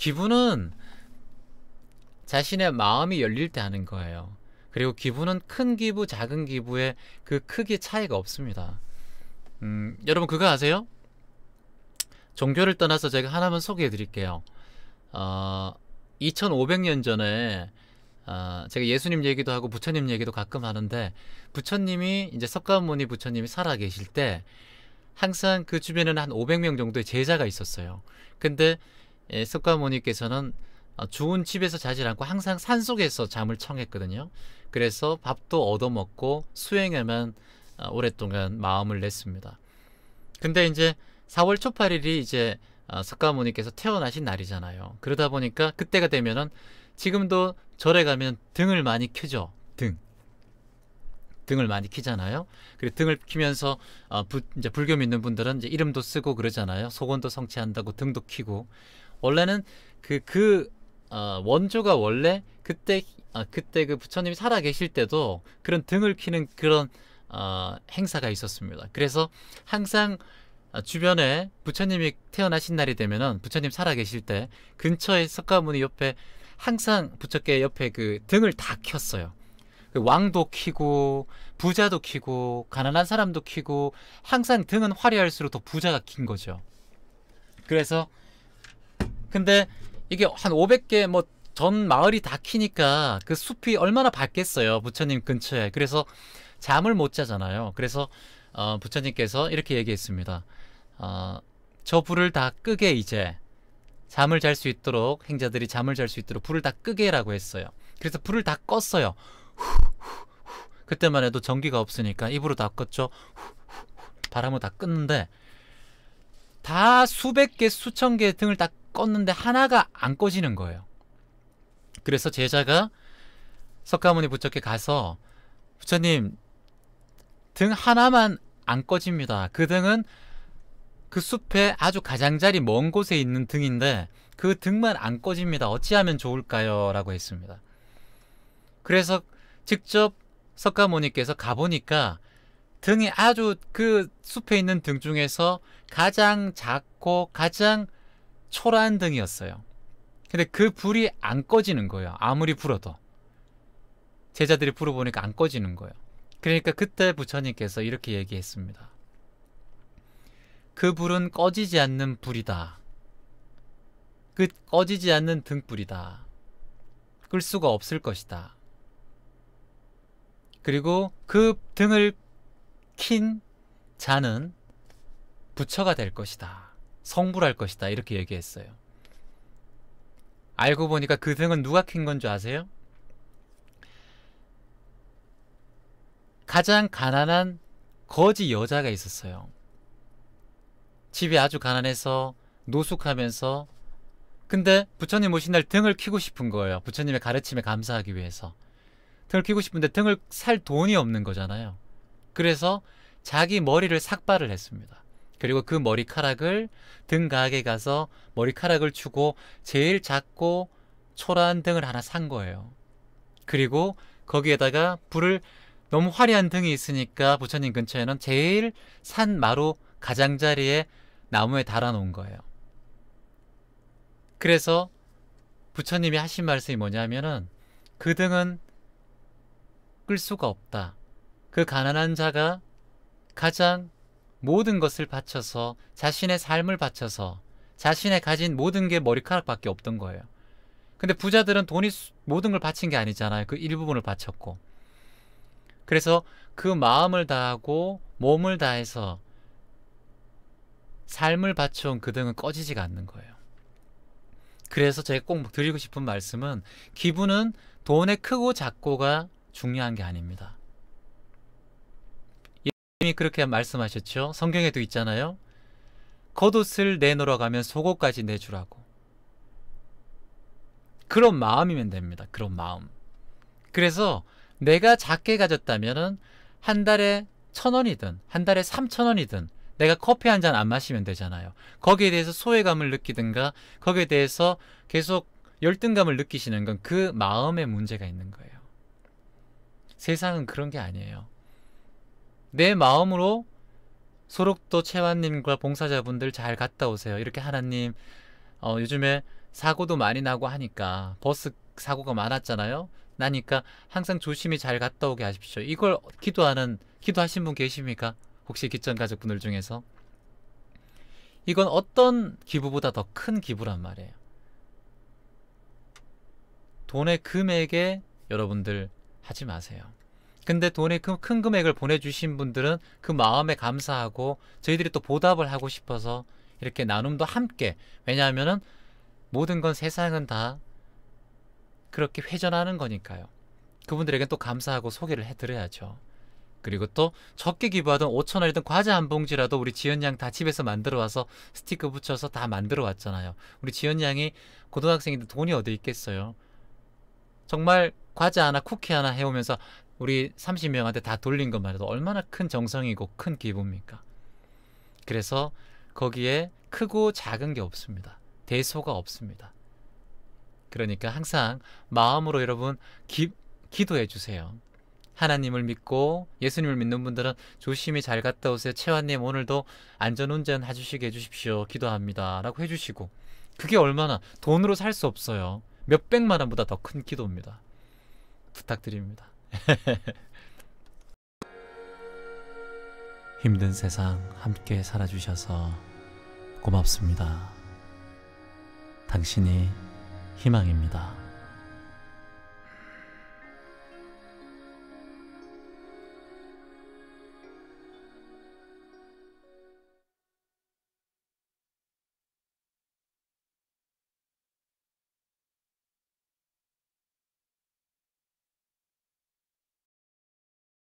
기부는 자신의 마음이 열릴 때 하는 거예요. 그리고 기부는 큰 기부, 작은 기부의 그 크기 차이가 없습니다. 음, 여러분 그거 아세요? 종교를 떠나서 제가 하나만 소개해 드릴게요. 어, 2500년 전에 어, 제가 예수님 얘기도 하고 부처님 얘기도 가끔 하는데 부처님이 이제 석가모니 부처님이 살아 계실 때 항상 그 주변에는 한 500명 정도의 제자가 있었어요. 근데 예, 석가모니께서는 어, 좋은 집에서 자질 않고 항상 산 속에서 잠을 청했거든요. 그래서 밥도 얻어먹고 수행에만 어, 오랫동안 마음을 냈습니다. 근데 이제 4월 초 8일이 이제 어, 석가모니께서 태어나신 날이잖아요. 그러다 보니까 그때가 되면은 지금도 절에 가면 등을 많이 켜죠. 등. 등을 많이 키잖아요. 그리고 등을 키면서 어, 부, 이제 불교 믿는 분들은 이제 이름도 쓰고 그러잖아요. 소원도 성취한다고 등도 키고 원래는 그그 어, 원조가 원래 그때 아, 그때 그 부처님이 살아 계실 때도 그런 등을 키는 그런 어, 행사가 있었습니다. 그래서 항상 어, 주변에 부처님이 태어나신 날이 되면은 부처님 살아 계실 때 근처에 석가모니 옆에 항상 부처께 옆에 그 등을 다 켰어요. 그 왕도 키고 부자도 키고 가난한 사람도 키고 항상 등은 화려할수록 더 부자가 킨 거죠. 그래서 근데 이게 한 500개 뭐 전 마을이 다 키니까 그 숲이 얼마나 밝겠어요. 부처님 근처에. 그래서 잠을 못 자잖아요. 그래서 어, 부처님께서 이렇게 얘기했습니다. 어, 저 불을 다 끄게 이제 잠을 잘 수 있도록 행자들이 잠을 잘 수 있도록 불을 다 끄게라고 했어요. 그래서 불을 다 껐어요. 그때만 해도 전기가 없으니까 입으로 다 껐죠. 바람을 다 껐는데 다 수백 개 수천 개 등을 다 껐는데 하나가 안 꺼지는 거예요. 그래서 제자가 석가모니 부처께 가서 부처님 등 하나만 안 꺼집니다. 그 등은 그 숲에 아주 가장자리 먼 곳에 있는 등인데 그 등만 안 꺼집니다. 어찌하면 좋을까요? 라고 했습니다. 그래서 직접 석가모니께서 가보니까 등이 아주 그 숲에 있는 등 중에서 가장 작고 가장 초라한 등이었어요. 근데 그 불이 안 꺼지는 거예요. 아무리 불어도. 제자들이 불어보니까 안 꺼지는 거예요. 그러니까 그때 부처님께서 이렇게 얘기했습니다. 그 불은 꺼지지 않는 불이다. 그 꺼지지 않는 등불이다. 끌 수가 없을 것이다. 그리고 그 등을 킨 자는 부처가 될 것이다. 성불할 것이다. 이렇게 얘기했어요. 알고 보니까 그 등은 누가 킨 건 줄 아세요? 가장 가난한 거지 여자가 있었어요. 집이 아주 가난해서 노숙하면서 근데 부처님 오신 날 등을 키고 싶은 거예요. 부처님의 가르침에 감사하기 위해서. 등을 키고 싶은데 등을 살 돈이 없는 거잖아요. 그래서 자기 머리를 삭발을 했습니다. 그리고 그 머리카락을 등 가게 가서 머리카락을 주고 제일 작고 초라한 등을 하나 산 거예요. 그리고 거기에다가 불을 너무 화려한 등이 있으니까 부처님 근처에는 제일 산 마루 가장자리에 나무에 달아놓은 거예요. 그래서 부처님이 하신 말씀이 뭐냐면은 그 등은 끌 수가 없다. 그 가난한 자가 가장 모든 것을 바쳐서 자신의 삶을 바쳐서 자신의 가진 모든 게 머리카락밖에 없던 거예요. 근데 부자들은 돈이 모든 걸 바친 게 아니잖아요. 그 일부분을 바쳤고. 그래서 그 마음을 다하고 몸을 다해서 삶을 바쳐온 그 등은 꺼지지가 않는 거예요. 그래서 제가 꼭 드리고 싶은 말씀은 기분은 돈의 크고 작고가 중요한 게 아닙니다. 예수님이 그렇게 말씀하셨죠. 성경에도 있잖아요. 겉옷을 내놓으러 가면 속옷까지 내주라고. 그런 마음이면 됩니다. 그런 마음. 그래서 내가 작게 가졌다면은 한 달에 천 원이든 한 달에 삼천 원이든 내가 커피 한 잔 안 마시면 되잖아요. 거기에 대해서 소외감을 느끼든가 거기에 대해서 계속 열등감을 느끼시는 건 그 마음의 문제가 있는 거예요. 세상은 그런 게 아니에요. 내 마음으로 소록도 채환님과 봉사자분들 잘 갔다 오세요. 이렇게 하나님 어, 요즘에 사고도 많이 나고 하니까 버스 사고가 많았잖아요. 나니까 항상 조심히 잘 갔다 오게 하십시오. 이걸 기도하는 기도하신 분 계십니까? 혹시 기천 가족분들 중에서 이건 어떤 기부보다 더 큰 기부란 말이에요. 돈의 금액에 여러분들 하지 마세요. 근데 돈의 큰, 큰 금액을 보내주신 분들은 그 마음에 감사하고 저희들이 또 보답을 하고 싶어서 이렇게 나눔도 함께 왜냐하면은 모든 건 세상은 다 그렇게 회전하는 거니까요. 그분들에게 또 감사하고 소개를 해드려야죠. 그리고 또 적게 기부하던 5천 원이든 과자 한 봉지라도 우리 지연 양 다 집에서 만들어 와서 스티커 붙여서 다 만들어 왔잖아요. 우리 지연 양이 고등학생인데 돈이 어디 있겠어요. 정말 과자 하나 쿠키 하나 해오면서 우리 30명한테 다 돌린 것만 해도 얼마나 큰 정성이고 큰 기부입니까? 그래서 거기에 크고 작은 게 없습니다. 대소가 없습니다. 그러니까 항상 마음으로 여러분 기, 기도해 주세요. 하나님을 믿고 예수님을 믿는 분들은 조심히 잘 갔다 오세요. 채환님 오늘도 안전운전 해주시게 해주십시오. 기도합니다. 라고 해주시고 그게 얼마나 돈으로 살 수 없어요. 몇백만 원보다 더 큰 기도입니다. 부탁드립니다. 힘든 세상 함께 살아주셔서 고맙습니다. 당신이 희망입니다.